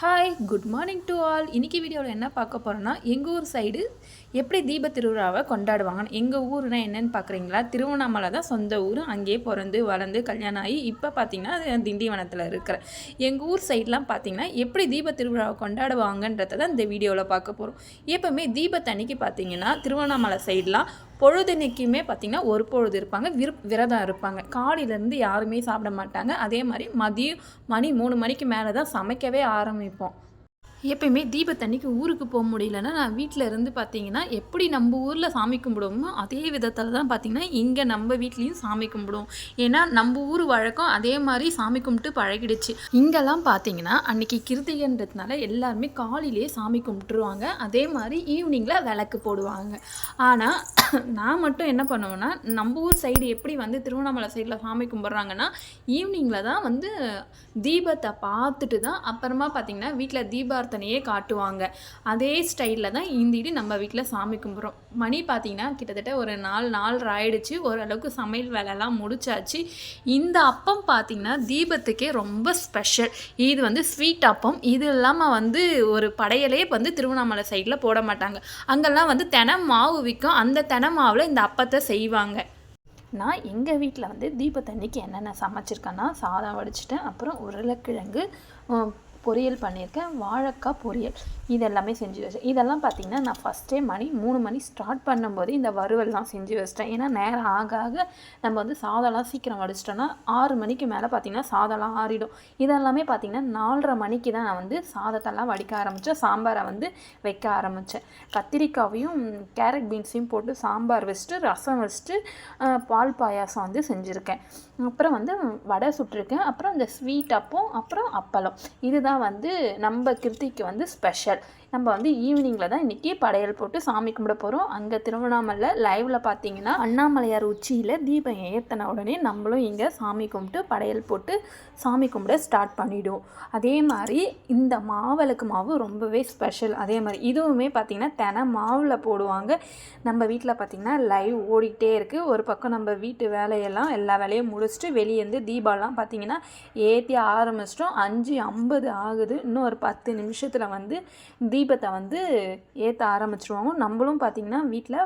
Hi good morning to all இன்னைக்கு வீடியோவில் என்ன பார்க்க போகிறோன்னா எங்கள் ஊர் சைடு எப்படி தீப திருவிழாவை கொண்டாடுவாங்கன்னு எங்கள் ஊர்னால் என்னன்னு பார்க்குறீங்களா? திருவண்ணாமலை தான் சொந்த ஊர். அங்கேயே பிறந்து வளர்ந்து கல்யாணம் ஆகி இப்போ பார்த்திங்கன்னா அது திண்டிவனத்தில் இருக்கிற. எங்கள் ஊர் சைட்லாம் பார்த்தீங்கன்னா எப்படி தீப திருவிழாவை கொண்டாடுவாங்கன்றத தான் இந்த வீடியோவில் பார்க்க போகிறோம் எப்போவுமே தீபத்தன்னைக்கு பார்த்தீங்கன்னா திருவண்ணாமலை சைட்லாம் பொழுதுனைக்குமே பார்த்திங்கன்னா ஒரு பொழுது இருப்பாங்க விரு விரதம் இருப்பாங்க. காலையிலேருந்து யாருமே சாப்பிட மாட்டாங்க. அதே மாதிரி மதியம் மணி மூணு மணிக்கு மேலே தான் சமைக்கவே ஆரம்பிப்போம். எப்பயுமே தீபத்தன்னைக்கு ஊருக்கு போக முடியலன்னா நான் வீட்டில் இருந்து பார்த்தீங்கன்னா எப்படி நம்ம ஊரில் சாமி கும்பிடுவோமோ அதே விதத்தில் தான் பார்த்தீங்கன்னா இங்கே நம்ம வீட்லேயும் சாமி கும்பிடுவோம். ஏன்னா நம்ம ஊர் வழக்கம் அதே மாதிரி சாமி கும்பிட்டு பழகிடுச்சு. இங்கெல்லாம் பார்த்தீங்கன்னா அன்னைக்கு கிருத்திகன்றதுனால எல்லாருமே காலையிலேயே சாமி கும்பிட்டுருவாங்க. அதே மாதிரி ஈவினிங்கில் விளக்கு போடுவாங்க. ஆனால் நான் மட்டும் என்ன பண்ணுவேன்னா நம்ம ஊர் சைடு எப்படி வந்து திருவண்ணாமலை சைடில் சாமி கும்பிட்றாங்கன்னா ஈவினிங்கில் தான் வந்து தீபத்தை பார்த்துட்டு தான் அப்புறமா பார்த்தீங்கன்னா வீட்டில் தீபார்த்தனையே காட்டுவாங்க. அதே ஸ்டைலில் தான் இந்திடி நம்ம வீட்டில் சாமி கும்பிட்றோம். மணி பார்த்தீங்கன்னா கிட்டத்தட்ட ஒரு நாலு நாள் ஆயிடுச்சு. ஓரளவுக்கு சமையல் வேலைலாம் முடிச்சாச்சு. இந்த அப்பம் பார்த்திங்கன்னா தீபத்துக்கே ரொம்ப ஸ்பெஷல் இது வந்து ஸ்வீட் அப்பம். இது இல்லாமல் வந்து ஒரு படையலே வந்து திருவண்ணாமலை சைடில் போட மாட்டாங்க. அங்கெல்லாம் வந்து தெனை மாவு விற்கும். அந்த தெனை மாவில் இந்த அப்பத்தை செய்வாங்க. நான் எங்கள் வீட்டில் வந்து தீபத்தன்னைக்கு என்னென்ன சமைச்சிருக்கேன்னா சாதம் வடிச்சிட்டேன். அப்புறம் உருளைக்கிழங்கு பொரியல் பண்ணியிருக்கேன். வாழைக்காய் பொரியல். இதெல்லாமே செஞ்சு வச்சேன். இதெல்லாம் பார்த்தீங்கன்னா நான் ஃபஸ்ட்டே மணி மூணு மணி ஸ்டார்ட் பண்ணும்போது இந்த வறுவல்லாம் செஞ்சு வச்சிட்டேன். ஏன்னா நேரம் ஆக ஆக நம்ம வந்து சாதம்லாம் சீக்கிரம் வடிச்சிட்டோன்னா ஆறு மணிக்கு மேலே பார்த்தீங்கன்னா சாதம்லாம் ஆறிடும். இதெல்லாமே பார்த்தீங்கன்னா நாலரை மணிக்கு தான் நான் வந்து சாதத்தெல்லாம் வடிக்க ஆரம்பித்தேன் சாம்பாரை வந்து வைக்க ஆரம்பித்தேன் கத்திரிக்காவையும் கேரட் பீன்ஸையும் போட்டு சாம்பார் வச்சுட்டு ரசம் வச்சுட்டு பால் பாயாசம் வந்து செஞ்சுருக்கேன். அப்புறம் வந்து வடை சுட்டிருக்கேன். அப்புறம் இந்த ஸ்வீட் அப்போ அப்புறம் அப்பளம். இதுதான் வந்து நம்ம கிருத்திக்கு வந்து ஸ்பெஷல் நம்ம வந்து ஈவினிங்கில் தான் இன்றைக்கி படையல் போட்டு சாமி கும்பிட போகிறோம் அங்கே திருவண்ணாமலை லைவில் பார்த்தீங்கன்னா அண்ணாமலையார் உச்சியில் தீபம் ஏற்றின உடனே நம்மளும் இங்கே சாமி கும்பிட்டு படையல் போட்டு சாமி கும்பிட ஸ்டார்ட் பண்ணிவிடுவோம் அதே மாதிரி இந்த மாவிளக்கு மாவு ரொம்பவே ஸ்பெஷல் அதே மாதிரி இதுவுமே பார்த்திங்கன்னா தெனை மாவில் போடுவாங்க. நம்ம வீட்டில் பார்த்திங்கன்னா லைவ் ஓடிக்கிட்டே இருக்குது ஒரு பக்கம் நம்ம வீட்டு வேலையெல்லாம் எல்லா வேலையும் முடிச்சுட்டு வெளியேருந்து தீபாவளிலாம் பார்த்திங்கன்னா ஏற்றி ஆரம்பிச்சிட்டோம். அஞ்சு ஐம்பது ஆகுது. இன்னும் ஒரு பத்து நிமிஷத்தில் வந்து தீபத்தை வந்து ஏற்ற ஆரம்பிச்சிருவாங்க. நம்மளும் பார்த்திங்கன்னா வீட்டில்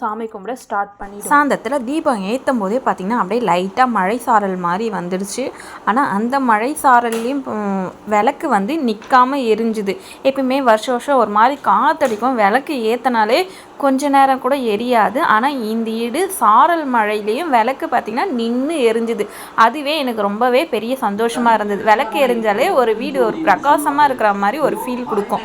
சாமி கும்பிட ஸ்டார்ட் பண்ணி சாந்தத்தில் தீபம் ஏற்றும் போதே பார்த்திங்கன்னா அப்படியே லைட்டாக மழை சாரல் மாதிரி வந்துடுச்சு ஆனால் அந்த மழை சாரல்லையும் விளக்கு வந்து நிற்காம எரிஞ்சுது. எப்பயுமே வருஷம் வருஷம் ஒரு மாதிரி காத்தடிக்கும். விளக்கு ஏற்றினாலே கொஞ்ச நேரம் கூட எரியாது. ஆனால் இந்த ஈடு சாரல் மழையிலையும் விளக்கு பார்த்திங்கன்னா நின்று எரிஞ்சுது. அதுவே எனக்கு ரொம்பவே பெரிய சந்தோஷமாக இருந்தது. விளக்கு எரிஞ்சாலே ஒரு வீடு ஒரு பிரகாசமாக இருக்கிற மாதிரி ஒரு ஃபீல் கொடுக்கும்.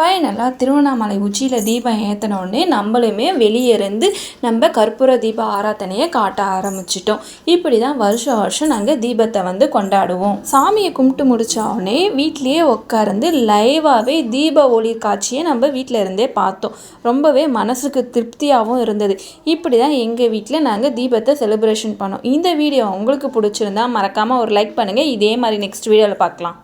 ஃபைனலாக திருவண்ணாமலை உச்சியில் தீபம் ஏற்றினோடனே நம்மளுமே வெளியே இருந்து நம்ம கற்பூர தீப ஆராதனையை காட்ட ஆரம்பிச்சிட்டோம். இப்படி தான் வருஷம் வருஷம் நாங்கள் தீபத்தை வந்து கொண்டாடுவோம். சாமியை கும்பிட்டு முடித்தோடனே வீட்லேயே உட்கார்ந்து லைவாகவே தீப ஒளி காட்சியை நம்ம வீட்டில் இருந்தே பார்த்தோம். ரொம்பவே மனசுக்கு திருப்தியாகவும் இருந்தது. இப்படி தான் எங்கள் வீட்டில் நாங்கள் தீபத்தை செலிப்ரேஷன் பண்ணோம். இந்த வீடியோ உங்களுக்கு பிடிச்சிருந்தா மறக்காமல் ஒரு லைக் பண்ணுங்கள் இதே மாதிரி நெக்ஸ்ட் வீடியோவில் பார்க்கலாம்.